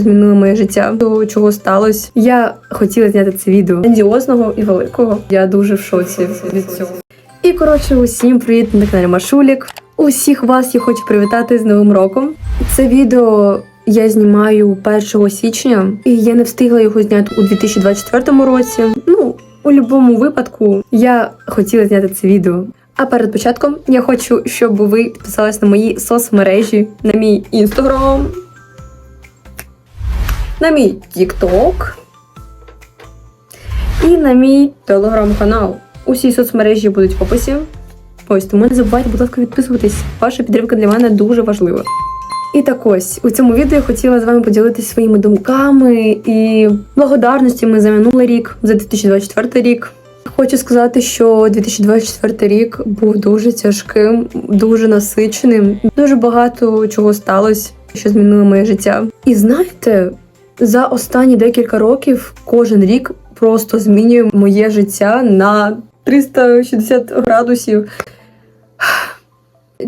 змінило моє життя, до чого сталося. Я хотіла зняти це відео грандіозного і великого. Я дуже в шоці від цього. І коротше, усім привіт на каналі Машулік. Усіх вас я хочу привітати з Новим роком. Це відео я знімаю 1 січня, і я не встигла його зняти у 2024 році. Ну, у будь-якому випадку я хотіла зняти це відео. А перед початком я хочу, щоб ви підписались на мої соцмережі, на мій інстаграм, на мій Тікток і на мій телеграм-канал. Усі соцмережі будуть в описі. Ось тому не забувайте, будь ласка, підписуватись. Ваша підтримка для мене дуже важлива. І так ось у цьому відео я хотіла з вами поділитися своїми думками і благодарностями за минулий рік, за 2024 рік. Хочу сказати, що 2024 рік був дуже тяжким, дуже насиченим. Дуже багато чого сталося, що змінило моє життя. І знаєте, за останні декілька років кожен рік просто змінює моє життя на 360 градусів.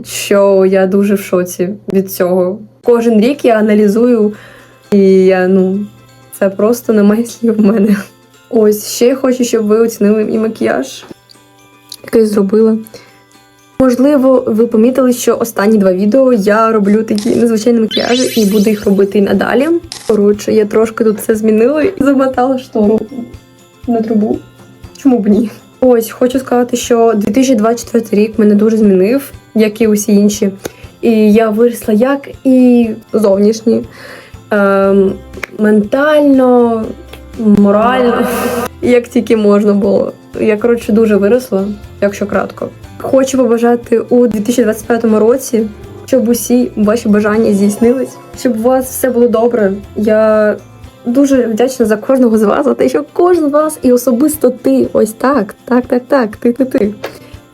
Що я дуже в шоці від цього. Кожен рік я аналізую, і я ну це просто немає слів в мене. Ось ще я хочу, щоб ви оцінили мій макіяж, який зробила. Можливо, ви помітили, що останні два відео я роблю такі незвичайні макіяжі і буду їх робити і надалі. Коротше, я трошки тут все змінила і замотала штору на трубу. Чому б ні? Ось хочу сказати, що 2024 рік мене дуже змінив, як і усі інші. І я виросла як і зовнішні, ем, ментально, морально, як тільки можна було. Я коротше дуже виросла, якщо кратко. Хочу побажати у 2025 році, щоб усі ваші бажання здійснились, щоб у вас все було добре. Я дуже вдячна за кожного з вас, за те, що кожен з вас і особисто ти, ось так, так, так, так, ти, ти, ти.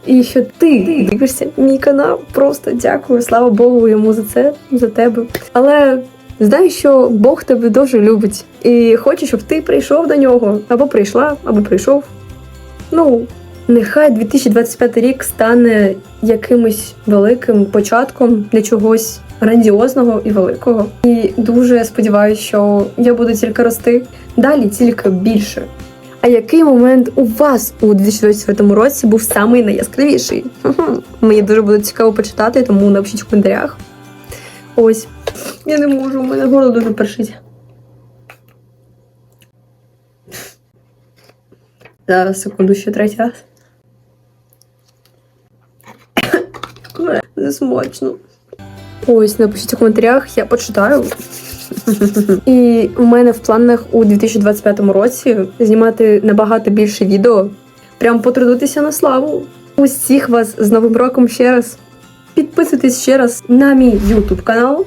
І що ти дивишся мій канал. Просто дякую, слава Богу, йому за це, за тебе. Але знай, що Бог тебе дуже любить і хоче, щоб ти прийшов до нього, або прийшла, або прийшов. Ну, нехай 2025 рік стане якимось великим початком для чогось грандіозного і великого. І дуже сподіваюся, що я буду тільки рости далі, тільки більше. А який момент у вас у 2024 році був самий найяскравіший? Мені дуже буде цікаво почитати, тому напишіть в коментарях. Ось. Я не можу, у мене горло дуже першить. Зараз, секунду, ще третій раз. Не. Ось, напишіть у коментарях, я почитаю. І у мене в планах у 2025 році знімати набагато більше відео. Прям потрудитися на славу. Усіх вас з Новим роком ще раз. Підписуйтесь ще раз на мій YouTube канал,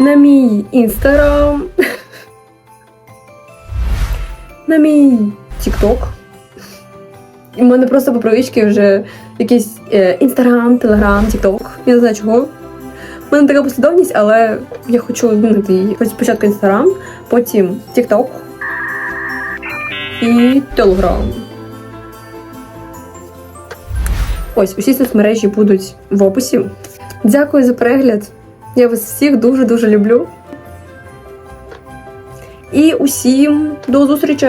на мій інстаграм, на мій TikTok. У мене просто по привичці вже якийсь інстаграм, телеграм, тікток. Я не знаю чого. У мене така послідовність, але я хочу змінити її. Спочатку інстаграм, потім тікток і телеграм. Ось усі соцмережі будуть в описі. Дякую за перегляд. Я вас всіх дуже-дуже люблю. І усім до зустрічі!